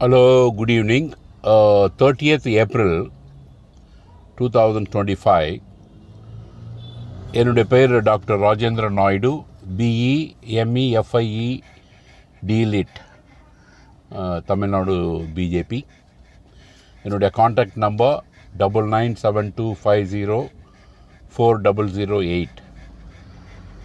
Hello good evening thirtieth April two thousand twenty five என்னுடைய பெயர் doctor Rajendra Naidu. BE ME FIE DLitt Tamil Nadu BJP என்னுடைய contact number double nine seven two five zero four double zero eight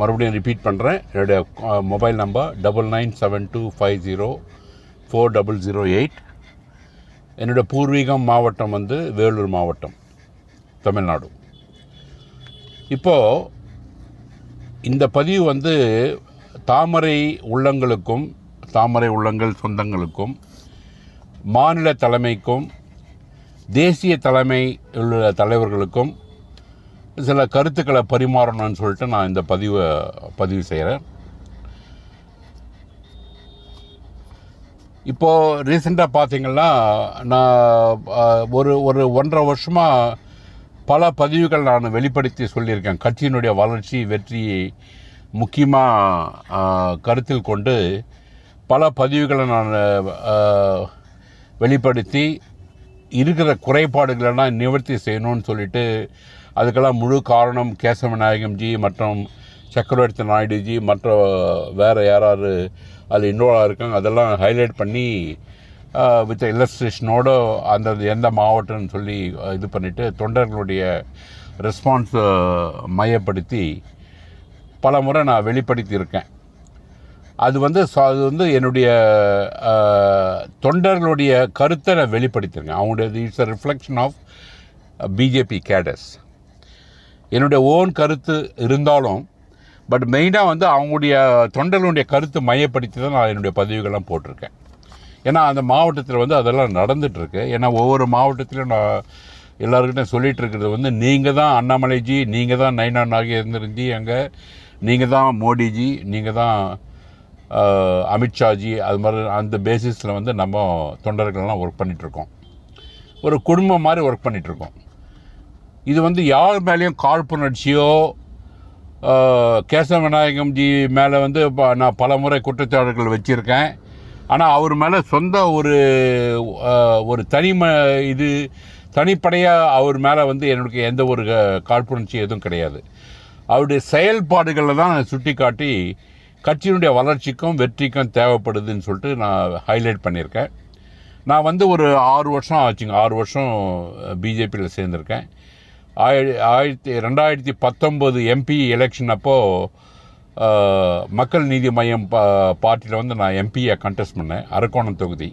மறுபடியும் repeat பண்ணுறேன் என்னுடைய mobile number double nine seven two five zero four double zero eight என்னோடய பூர்வீகம் மாவட்டம் வந்து வேலூர் மாவட்டம் தமிழ்நாடு. இப்போது இந்த பதிவு வந்து தாமரை உள்ளங்களுக்கும் தாமரை உள்ளங்கள் சொந்தங்களுக்கும் மாநில தலைமைக்கும் தேசிய தலைமை உள்ள தலைவர்களுக்கும் சில கருத்துக்களை பரிமாறணும்னு சொல்லிட்டு நான் இந்த பதிவை பதிவு செய்கிறேன். இப்போது ரீசெண்டாக பார்த்தீங்கன்னா நான் ஒரு ஒரு ஒன்றரை வருஷமாக பல பதிவுகள் நான் வெளிப்படுத்தி சொல்லியிருக்கேன். கட்சியினுடைய வளர்ச்சி வெற்றியை முக்கியமாக கருத்தில் கொண்டு பல பதிவுகளை நான் வெளிப்படுத்தி இருக்கிற குறைபாடுகளெல்லாம் நிவர்த்தி செய்யணும்னு சொல்லிட்டு அதுக்கெல்லாம் முழு காரணம் கேசவ நாயகம்ஜி மற்றும் சக்கரவர்த்தி நாயுடுஜி மற்ற வேறு யாராவது அதில் இன்வால்வ் இருக்காங்க. அதெல்லாம் ஹைலைட் பண்ணி வித் இல்லஸ்ட்ரேஷனோட அந்த எந்த மாவட்டம்னு சொல்லி இது பண்ணிவிட்டு தொண்டர்களுடைய ரெஸ்பான்ஸ் மையப்படுத்தி பல முறை நான் வெளிப்படுத்தியிருக்கேன் அது வந்து அது வந்து என்னுடைய தொண்டர்களுடைய கருத்தை நான் வெளிப்படுத்தியிருக்கேன் அவங்களுடைய it's a reflection of BJP cadres என்னுடைய ஓன் கருத்து இருந்தாலும் பட் மெயினாக வந்து அவங்களுடைய தொண்டர்களுடைய கருத்து மையப்படுத்தி தான் நான் என்னுடைய பதிவுகள்லாம் போட்டிருக்கேன். ஏன்னா அந்த மாவட்டத்தில் வந்து அதெல்லாம் நடந்துகிட்ருக்கு ஏன்னா ஒவ்வொரு மாவட்டத்திலும் நான் எல்லாருக்கிட்டையும் சொல்லிகிட்டு இருக்கிறது வந்து நீங்கள் தான் அண்ணாமலைஜி நீங்கள் தான் நைனா இருந்திருந்தி அங்கே நீங்கள் தான் மோடிஜி நீங்கள் தான் அமித்ஷாஜி அது மாதிரி அந்த பேசிஸில் வந்து நம்ம தொண்டர்கள்லாம் ஒர்க் பண்ணிகிட்ருக்கோம் ஒரு குடும்பம் மாதிரி ஒர்க் பண்ணிகிட்ருக்கோம் இது வந்து யார் மேலேயும் காழ்ப்புணர்ச்சியோ கேசவ விநாயகம்ஜி மேலே வந்து ப- நான் பல முறை குற்றச்சாட்டுகள் வச்சுருக்கேன். ஆனால் அவர் மேலே சொந்த ஒரு ஒரு தனிம இது தனிப்படையாக அவர் மேலே வந்து என்னுடைய எந்த ஒரு க- காழ்ப்புணர்ச்சி எதுவும் கிடையாது. அவருடைய செயல்பாடுகளில் தான் நான் சுட்டி காட்டி கட்சியினுடைய வளர்ச்சிக்கும் வெற்றிக்கும் தேவைப்படுதுன்னு சொல்லிட்டு நான் ஹைலைட் பண்ணியிருக்கேன். நான் வந்து ஒரு ஆறு வருஷம் ஆச்சுங்க. ஆறு வருஷம் பிஜேபியில் சேர்ந்திருக்கேன். ஆயிர ஆயிரத்தி ரெண்டாயிரத்தி பத்தொம்போது எம்பி எலெக்ஷன் அப்போது மக்கள் நீதி மையம் பா பார்ட்டியில் வந்து நான் எம்பியை கண்டெஸ்ட் பண்ணேன் அரக்கோணம் தொகுதி.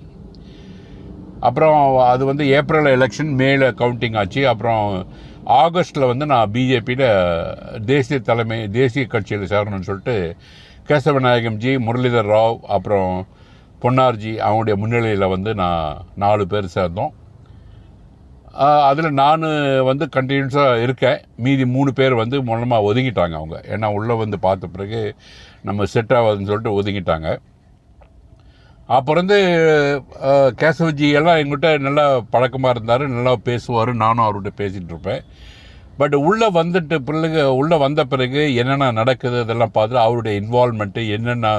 அப்புறம் அது வந்து ஏப்ரல் எலெக்ஷன் மேல கவுண்டிங் ஆச்சு. அப்புறம் ஆகஸ்ட்டில் வந்து நான் பிஜேபியில் தேசிய தலைமை தேசிய கட்சியில் சேரணும்னு சொல்லிட்டு கேசவ ஜி முரளிதர் ராவ் அப்புறம் பொன்னார்ஜி அவங்களுடைய முன்னிலையில் வந்து நான் நாலு பேர் சேர்ந்தோம். அதில் நான் வந்து கண்டினியூஸாக இருக்கேன். மீதி மூணு பேர் வந்து மூலமாக ஒதுங்கிட்டாங்க அவங்க. ஏன்னா உள்ளே வந்து பார்த்த பிறகு நம்ம செட் ஆகாதுன்னு சொல்லிட்டு ஒதுங்கிட்டாங்க. அப்புறம் வந்து கேசவஜி எல்லாம் எங்கிட்ட நல்லா பழக்கமாக இருந்தார் நல்லா பேசுவார். நானும் அவர்கிட்ட பேசிகிட்டு இருப்பேன். பட் உள்ளே வந்துட்டு பிள்ளைங்க உள்ளே வந்த பிறகு என்னென்ன நடக்குது இதெல்லாம் பார்த்து அவருடைய இன்வால்மெண்ட்டு என்னென்ன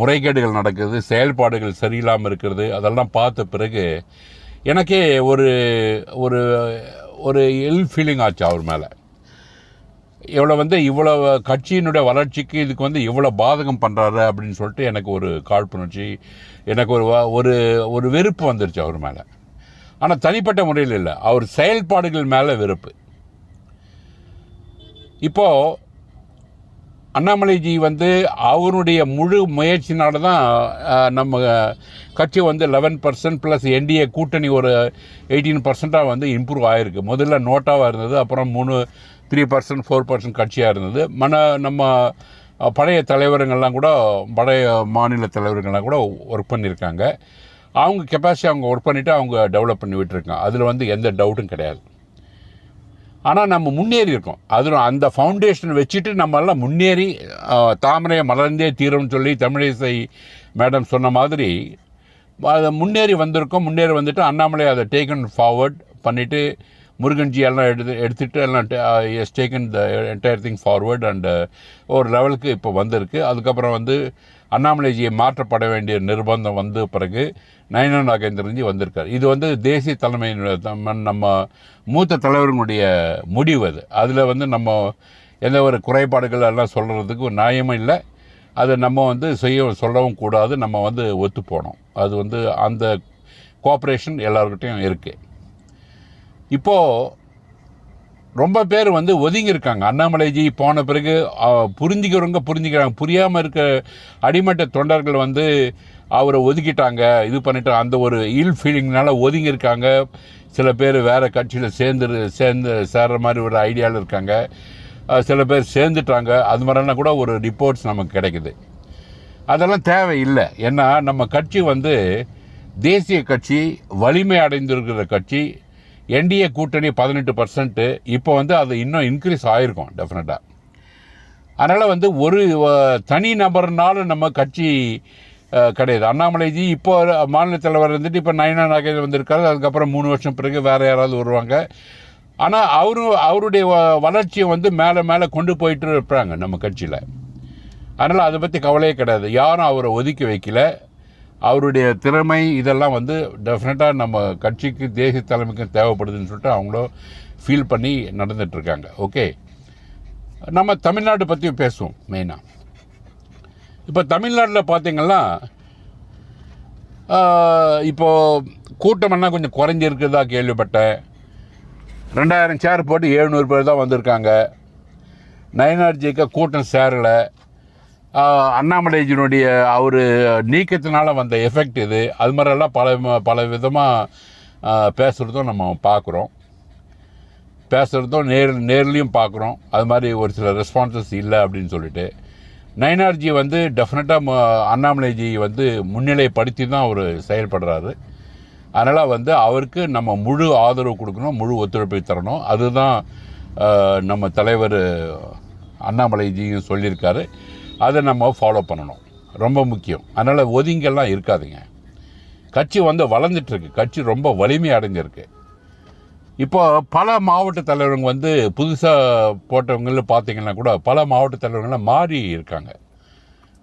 முறைகேடுகள் நடக்குது செயல்பாடுகள் சரியில்லாமல் இருக்கிறது அதெல்லாம் பார்த்த பிறகு எனக்கே ஒரு ஒரு ஒரு இல் ஃபீலிங் ஆச்சு அவர் மேலே. இவ்வளோ வந்து இவ்வளோ கட்சியினுடைய வளர்ச்சிக்கு இதுக்கு வந்து இவ்வளோ பாதகம் பண்ணுறாரு அப்படின்னு சொல்லிட்டு எனக்கு ஒரு காழ்ப்புணர்ச்சி எனக்கு ஒரு ஒரு ஒரு வெறுப்பு வந்துருச்சு அவர் மேலே. ஆனால் தனிப்பட்ட முறையில் இல்லை அவர் செயல்பாடுகள் மேலே வெறுப்பு. இப்போது அண்ணாமலைஜி வந்து அவருடைய முழு முயற்சினால தான் நம்ம கட்சி வந்து லெவன் பர்சன்ட் ப்ளஸ் என்டிஏ கூட்டணி ஒரு எயிட்டீன் பர்சண்ட்டாக வந்து இம்ப்ரூவ் ஆகிருக்கு முதல்ல நோட்டாவாக இருந்தது அப்புறம் மூணு த்ரீ பர்சன்ட் ஃபோர் பர்சன்ட் கட்சியாக இருந்தது. மன நம்ம பழைய தலைவருங்கள்லாம் கூட பழைய மாநில தலைவர்கள்லாம் கூட ஒர்க் பண்ணியிருக்காங்க. அவங்க கெப்பாசிட்டி அவங்க ஒர்க் பண்ணிவிட்டு அவங்க டெவலப் பண்ணி விட்டுருக்காங்க. அதில் வந்து எந்த டவுட்டும் கிடையாது. ஆனால் நம்ம முன்னேறி இருக்கோம். அதில் அந்த ஃபவுண்டேஷன் வச்சுட்டு நம்மளாம் முன்னேறி தாமரையை மலர்ந்தே தீரும்னு சொல்லி தமிழிசை மேடம் சொன்ன மாதிரி அதை முன்னேறி வந்திருக்கோம் முன்னேறி வந்துட்டு அண்ணாமலை அதை டேக்கன் ஃபார்வர்ட் பண்ணிவிட்டு முருகன்ஜி எல்லாம் எடுத்து எடுத்துகிட்டு எல்லாம் has taken the entire thing forward and ஒரு லெவலுக்கு இப்போ வந்திருக்கு. அதுக்கப்புறம் வந்து அண்ணாமலைஜியை மாற்றப்பட வேண்டிய நிர்பந்தம் வந்த பிறகு நயனா நாகேந்திரன்ஜி வந்திருக்கார். இது வந்து தேசிய தலைமை நம்ம மூத்த தலைவர்களுடைய முடிவு அது. அதில் வந்து நம்ம எந்த ஒரு குறைபாடுகள் எல்லாம் சொல்கிறதுக்கு ஒரு நியாயமும் இல்லை. அதை நம்ம வந்து செய்ய சொல்லவும் கூடாது. நம்ம வந்து ஒத்து போனோம். அது வந்து அந்த கோஆப்ரேஷன் எல்லாருக்கிட்டையும் இருக்குது இப்போது ரொம்ப பேர் வந்து ஒதுங்கியிருக்காங்க. அண்ணாமலைஜி போன பிறகு புரிஞ்சுக்கிறவங்க புரிஞ்சுக்கிறாங்க. புரியாமல் இருக்க அடிமட்ட தொண்டர்கள் வந்து அவரை ஒதுக்கிட்டாங்க. இது பண்ணிட்டு அந்த ஒரு இல் ஃபீலிங்னால ஒதுங்கியிருக்காங்க. சில பேர் வேறு கட்சியில் சேர்ந்து சேர்ந்து சேர்ற மாதிரி ஒரு ஐடியாவில் இருக்காங்க. சில பேர் சேர்ந்துட்டாங்க. அது மாதிரிலாம் கூட ஒரு ரிப்போர்ட்ஸ் நமக்கு கிடைக்குது. அதெல்லாம் தேவையில்லை. ஏன்னா நம்ம கட்சி வந்து தேசிய கட்சி வலிமை அடைந்திருக்கிற கட்சி என்டிஏ கூட்டணி பதினெட்டு பர்சன்ட்டு இப்போ வந்து அது இன்னும் இன்க்ரீஸ் ஆகிருக்கும் டெஃபினட்டாக அதனால் வந்து ஒரு தனி நபர்னால நம்ம கட்சி கிடையாது. அண்ணாமலைஜி இப்போ மாநில தலைவர் இருந்துட்டு இப்போ நயனா நாகேந்திரன் வந்திருக்காரு. அதுக்கப்புறம் மூணு வருஷம் பிறகு வேறு யாராவது வருவாங்க. ஆனால் அவரு அவருடைய வ- வளர்ச்சியை வந்து மேலே மேலே கொண்டு போயிட்டு இருப்பாங்க நம்ம கட்சியில். அதனால் அதை பற்றி கவலையே கிடையாது. யாரும் அவரை ஒதுக்கி வைக்கல. அவருடைய திறமை இதெல்லாம் வந்து டெஃபினட்டாக நம்ம கட்சிக்கு தேசிய தலைமைக்கும் தேவைப்படுதுன்னு சொல்லிட்டு அவங்களும் ஃபீல் பண்ணி நடந்துகிட்ருக்காங்க ஓகே நம்ம தமிழ்நாடு பற்றி பேசுவோம் மெயினாக இப்போ தமிழ்நாட்டில் பார்த்தீங்கன்னா இப்போது இப்போ கூட்டமெல்லாம் கொஞ்சம் குறைஞ்சிருக்குதா கேள்விப்பட்டேன். ரெண்டாயிரம் சேர் போட்டு எழுநூறு பேர் தான் வந்திருக்காங்க. நயனார்ஜிக்கு கூட்டம் சேரலை. அண்ணாமலைஜினுடைய அவர் நீக்கத்தினால வந்த எஃபெக்ட் இது. அது மாதிரிலாம் பல ம- பல விதமாக பேசுகிறதும் நம்ம பார்க்குறோம் பேசுகிறதும் நேர் நேர்லேயும் பார்க்குறோம் அது மாதிரி ஒரு சில ரெஸ்பான்சஸ் இல்லை அப்படின்னு சொல்லிட்டு. நயனார்ஜி வந்து டெஃபினட்டாக அண்ணாமலைஜி வந்து முன்னிலைப்படுத்தி தான் அவர் செயல்படுறாரு. அதனால் வந்து அவருக்கு நம்ம முழு ஆதரவு கொடுக்கணும் முழு ஒத்துழைப்பை தரணும். அதுதான் நம்ம தலைவர் அண்ணாமலைஜியும் சொல்லியிருக்காரு. அதை நம்ம ஃபாலோ பண்ணணும். ரொம்ப முக்கியம். அதனால் ஒதுங்கெல்லாம் இருக்காதுங்க. கட்சி வந்து வளர்ந்துட்டுருக்கு. கட்சி ரொம்ப வலிமை அடைஞ்சிருக்கு. இப்போ பல மாவட்ட தலைவருங்க வந்து புதுசாக போட்டவங்கள பார்த்தீங்கன்னா கூட பல மாவட்ட தலைவர்கள்லாம் மாறி இருக்காங்க.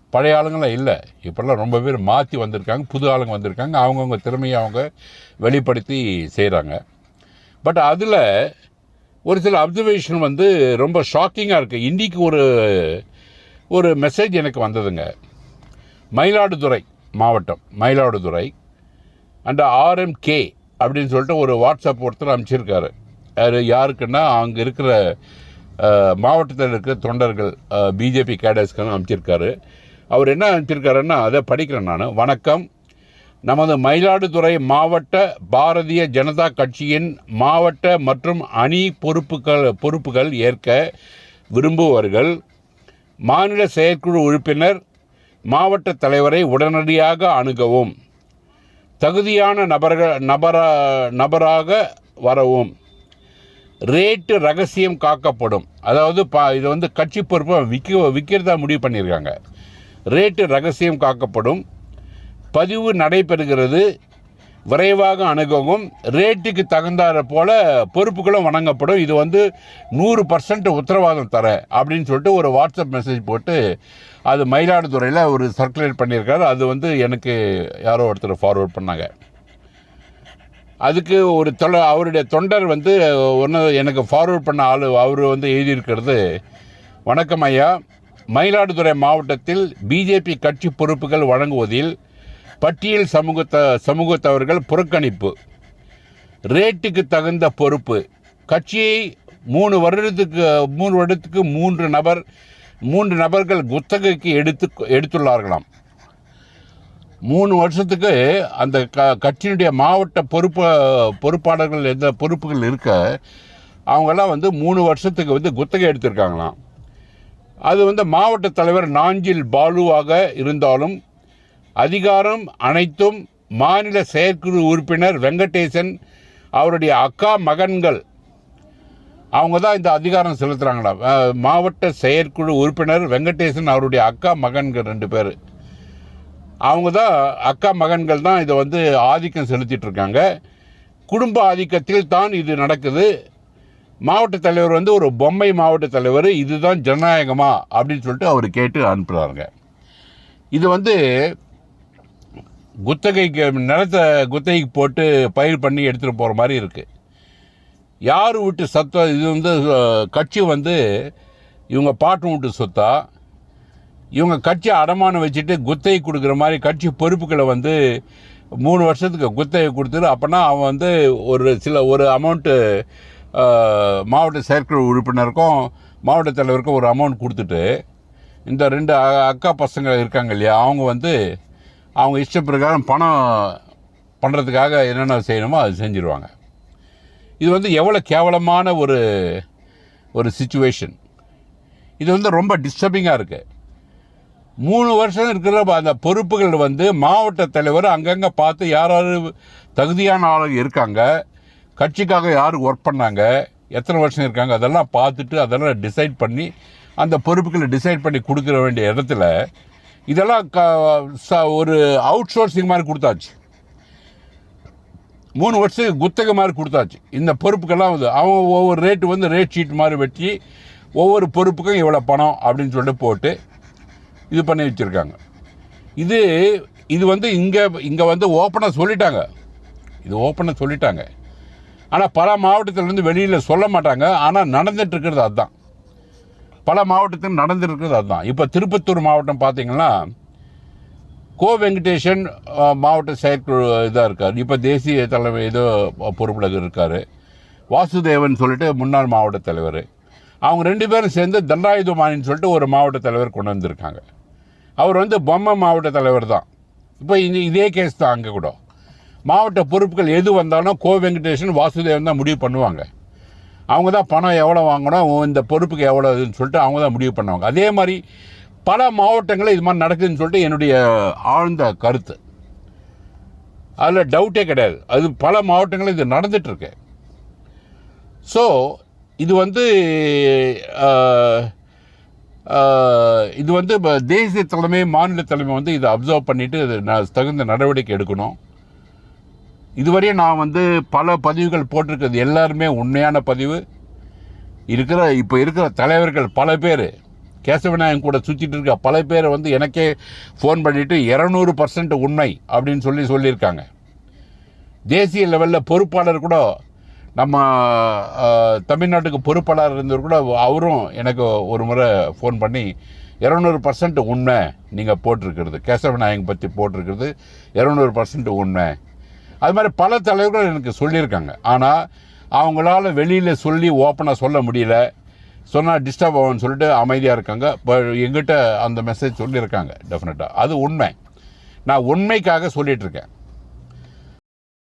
பழைய ஆளுங்களாம் இல்லை. இப்போல்லாம் ரொம்ப பேர் மாற்றி வந்திருக்காங்க. புது ஆளுங்க வந்திருக்காங்க. அவங்கவுங்க திறமையை அவங்க வெளிப்படுத்தி செய்கிறாங்க பட் அதில் ஒரு சில அப்சர்வேஷன் வந்து ரொம்ப ஷாக்கிங்காக இருக்குது இன்றைக்கி ஒரு ஒரு மெசேஜ் எனக்கு வந்ததுங்க. மயிலாடுதுறை மாவட்டம் மயிலாடுதுறை. அண்ட் ஆர்எம்கே அப்படின்னு சொல்லிட்டு ஒரு வாட்ஸ்அப் ஒருத்தர் அனுப்பிச்சிருக்காரு. அது யாருக்குன்னா அங்கே இருக்கிற மாவட்டத்தில் இருக்கிற தொண்டர்கள் பிஜேபி கேடர்ஸ்க்கு அனுப்பிச்சிருக்காரு. அவர் என்ன அனுப்பிச்சிருக்காருன்னா அதை படிக்கிறேன் நான். வணக்கம். நமது மயிலாடுதுறை மாவட்ட பாரதிய ஜனதா கட்சியின் மாவட்ட மற்றும் அணி பொறுப்புகள் பொறுப்புகள் ஏற்க விரும்புபவர்கள் மாநில செயற்குழு உறுப்பினர் மாவட்ட தலைவரை உடனடியாக அணுகவும் தகுதியான நபர்கள் நபரா நபராக வரவும். ரேட்டு ரகசியம் காக்கப்படும். அதாவது பா இது வந்து கட்சி பொறுப்பை விற்க விற்கிறதா முடிவு பண்ணியிருக்காங்க. ரேட்டு ரகசியம் காக்கப்படும். பதிவு நடைபெறுகிறது. விரைவாக அணுகவும் ரேட்டுக்கு தகுந்தாற போல பொறுப்புகளும் வணங்கப்படும். இது வந்து நூறு பர்சன்ட் உத்தரவாதம் தர அப்படின்னு சொல்லிட்டு ஒரு வாட்ஸ்அப் மெசேஜ் போட்டு அது மயிலாடுதுறையில் ஒரு சர்க்குலேட் பண்ணியிருக்காரு. அது வந்து எனக்கு யாரோ ஒருத்தர் ஃபார்வர்ட் பண்ணாங்க. அதுக்கு ஒரு தொலை அவருடைய தொண்டர் வந்து ஒன்று எனக்கு ஃபார்வர்ட் பண்ண ஆள் அவர் வந்து எழுதியிருக்கிறது வணக்கம் ஐயா. மயிலாடுதுறை மாவட்டத்தில் பிஜேபி கட்சி பொறுப்புகள் வழங்குவதில் பட்டியல் சமூகத்த சமூகத்தவர்கள் புறக்கணிப்பு. ரேட்டுக்கு தகுந்த பொறுப்பு. கட்சியை மூணு வருடத்துக்கு மூணு வருடத்துக்கு மூன்று நபர் மூன்று நபர்கள் குத்தகைக்கு எடுத்து எடுத்துள்ளார்களாம். மூணு வருஷத்துக்கு அந்த க கட்சியினுடைய மாவட்ட பொறுப்பு பொறுப்பாளர்கள் எந்த பொறுப்புகள் இருக்க அவங்கெல்லாம் வந்து மூணு வருஷத்துக்கு வந்து குத்தகை எடுத்திருக்காங்களாம். அது வந்து மாவட்ட தலைவர் நாஞ்சில் பாலுவாக இருந்தாலும் அதிகாரம் அனைத்தும் மாநில செயற்குழு உறுப்பினர் வெங்கடேசன் அவருடைய அக்கா மகன்கள். அவங்க தான் இந்த அதிகாரம் செலுத்துகிறாங்களா மாவட்ட செயற்குழு உறுப்பினர் வெங்கடேசன் அவருடைய அக்கா மகன்கள் ரெண்டு பேர். அவங்க தான் அக்கா மகன்கள் தான் இதை வந்து ஆதிக்கம் செலுத்திட்டுருக்காங்க குடும்ப ஆதிக்கத்தில் தான் இது நடக்குது. மாவட்ட தலைவர் வந்து ஒரு பொம்மை மாவட்ட தலைவர் இதுதான் ஜனநாயகமா அப்படின்னு சொல்லிட்டு அவர் கேட்டு அனுப்புகிறாருங்க இது வந்து குத்தகைக்கு நிலத்தை குத்தகைக்கு போட்டு பயிர் பண்ணி எடுத்துகிட்டு போகிற மாதிரி இருக்குது யார் வீட்டு சத்தம் இது வந்து கட்சி வந்து இவங்க பாட்டு வீட்டு சொத்தா இவங்க கட்சி அடமானம் வச்சுட்டு குத்தகை கொடுக்குற மாதிரி கட்சி பொறுப்புகளை வந்து மூணு வருஷத்துக்கு குத்தகை கொடுத்துரு அப்போனா அவன் வந்து ஒரு சில ஒரு அமௌண்ட்டு மாவட்ட செயற்குழு உறுப்பினருக்கும் மாவட்ட தலைவருக்கும் ஒரு அமௌண்ட் கொடுத்துட்டு இந்த ரெண்டு அ- அக்கா பசங்க இருக்காங்க இல்லையா அவங்க வந்து அவங்க இஷ்டப்பிரகாரம் பணம் பண்ணுறதுக்காக என்னென்ன செய்யணுமோ அது செஞ்சுருவாங்க. இது வந்து எவ்வளோ கேவலமான ஒரு ஒரு சுச்சுவேஷன் இது வந்து ரொம்ப டிஸ்டர்பிங்காக இருக்குது மூணு வருஷம் இருக்கிற அந்த பொறுப்புகள் வந்து மாவட்ட தலைவர் அங்கங்கே பார்த்து யார் யார் தகுதியான ஆளுங்க இருக்காங்க கட்சிக்காக யார் ஒர்க் பண்ணாங்க எத்தனை வருஷம் இருக்காங்க அதெல்லாம் பார்த்துட்டு அதெல்லாம் டிசைட் பண்ணி அந்த பொறுப்புகளை டிசைட் பண்ணி கொடுக்குற வேண்டிய இடத்துல இதெல்லாம் க ச- ஒரு அவுட் சோர்சிங் மாதிரி கொடுத்தாச்சு. மூணு வருஷத்துக்கு குத்தகை மாதிரி கொடுத்தாச்சு. இந்த பொறுப்புக்கெல்லாம் வந்து அவன் ஒவ்வொரு ரேட்டு வந்து ரேட் ஷீட் மாதிரி வெட்டி ஒவ்வொரு பொறுப்புக்கும் இவ்வளோ பணம் அப்படின்னு சொல்லிட்டு போட்டு இது பண்ணி வச்சுருக்காங்க. இது இது வந்து இங்கே இங்கே வந்து ஓப்பனாக சொல்லிட்டாங்க. இது ஓப்பனாக சொல்லிட்டாங்க. ஆனால் பல மாவட்டத்திலேருந்து வெளியில் சொல்ல மாட்டாங்க. ஆனால் நடந்துட்டு இருக்கிறது அதுதான் பல மாவட்டத்தில் நடந்திருக்கிறது அதுதான். இப்போ திருப்பத்தூர் மாவட்டம் பார்த்தீங்கன்னா கோ வெங்கடேஷன் மாவட்ட செயற்குழு இதாக இருக்கார். இப்போ தேசிய தலைமை ஏதோ பொறுப்பில் இருக்கார். வாசுதேவன் சொல்லிட்டு முன்னாள் மாவட்ட தலைவர். அவங்க ரெண்டு பேரும் சேர்ந்து தண்டாயுதமானின்னு சொல்லிட்டு ஒரு மாவட்ட தலைவர் கொண்டு வந்திருக்காங்க. அவர் வந்து பொம்மை மாவட்ட தலைவர் தான். இப்போ இது இதே கேஸ் தான் அங்கே கூட. மாவட்ட பொறுப்புகள் எது வந்தாலும் கோ வெங்கடேஷன் வாசுதேவன் தான் முடிவு பண்ணுவாங்க. அவங்க தான் பணம் எவ்வளோ வாங்கணும் இந்த பொறுப்புக்கு எவ்வளோ இதுன்னு சொல்லிட்டு அவங்க தான் முடிவு பண்ணுவாங்க. அதே மாதிரி பல மாவட்டங்களில் இது மாதிரி நடக்குதுன்னு சொல்லிட்டு என்னுடைய ஆழ்ந்த கருத்து. அதில் டவுட்டே கிடையாது. அது பல மாவட்டங்களில் இது நடந்துகிட்ருக்கு ஸோ இது வந்து இது வந்து இப்போ தேசிய தலைமை மாநில தலைமை வந்து இதை அப்சர்வ் பண்ணிவிட்டு இது ந- தகுந்த நடவடிக்கை எடுக்கணும். இதுவரையும் நான் வந்து பல பதிவுகள் போட்டிருக்கிறது. எல்லாருமே உண்மையான பதிவு. இருக்கிற இப்போ இருக்கிற தலைவர்கள் பல பேர் கேசவநாயகம் கூட சுற்றிட்டு இருக்க பல பேர் வந்து எனக்கே ஃபோன் பண்ணிவிட்டு இரநூறு பர்சன்ட் உண்மை அப்படின்னு சொல்லி சொல்லியிருக்காங்க. தேசிய லெவலில் பொறுப்பாளர் கூட நம்ம தமிழ்நாட்டுக்கு பொறுப்பாளர் இருந்தவர் கூட அவரும் எனக்கு ஒரு முறை ஃபோன் பண்ணி இரநூறு பர்சன்ட் உண்மை நீங்கள் போட்டிருக்கிறது. கேசவநாயகம் பற்றி போட்டிருக்கிறது. இரநூறு பர்சன்ட் உண்மை. அது மாதிரி பல தலைவர்கள் எனக்கு சொல்லியிருக்காங்க. ஆனால் அவங்களால வெளியில் சொல்லி ஓப்பனாக சொல்ல முடியல. சொன்னால் டிஸ்டர்ப் ஆகும்னு சொல்லிட்டு அமைதியாக இருக்காங்க. இப்போ எங்கிட்ட அந்த மெசேஜ் சொல்லியிருக்காங்க டெஃபினட்டாக அது உண்மை. நான் உண்மைக்காக சொல்லிகிட்ருக்கேன் இருக்கேன்.